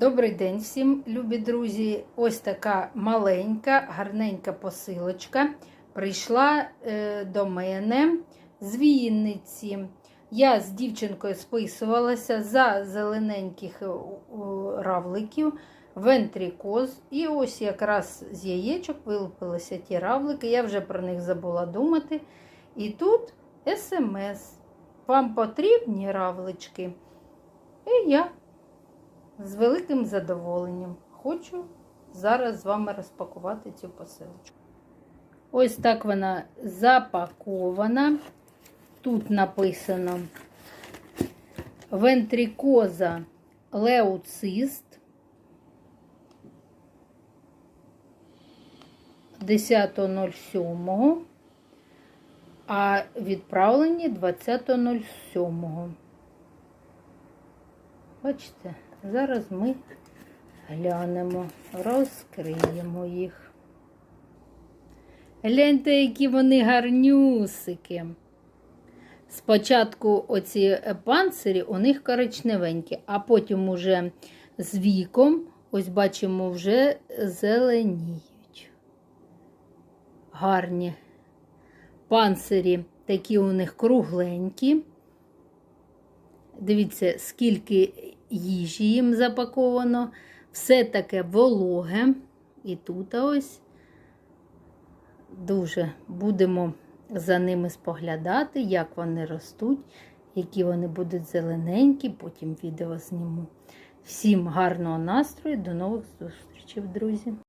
Добрий день всім, любі друзі. Ось така маленька, гарненька посилочка прийшла е, до мене з Вінниці. Я з дівчинкою списувалася за зелененьких е, равликів, вентрикоз. І ось якраз з яєчок вилупилися ті равлики. Я вже про них забула думати. І тут смс. Вам потрібні равлички? І я з великим задоволенням хочу зараз з вами розпакувати цю посилочку. Ось так вона запакована. Тут написано вентрикоза леуцист. 10.07, а відправлені 20.07. Бачите, зараз ми глянемо, розкриємо їх. Гляньте, які вони гарнюсики. Спочатку оці панцирі у них коричневенькі, а потім уже з віком, ось бачимо, вже зеленіють. Гарні панцирі такі у них кругленькі. Дивіться, скільки їжі їм запаковано. Все таке вологе. І тут ось дуже будемо за ними споглядати, як вони ростуть, які вони будуть зелененькі, потім відео зніму. Всім гарного настрою, до нових зустрічей, друзі!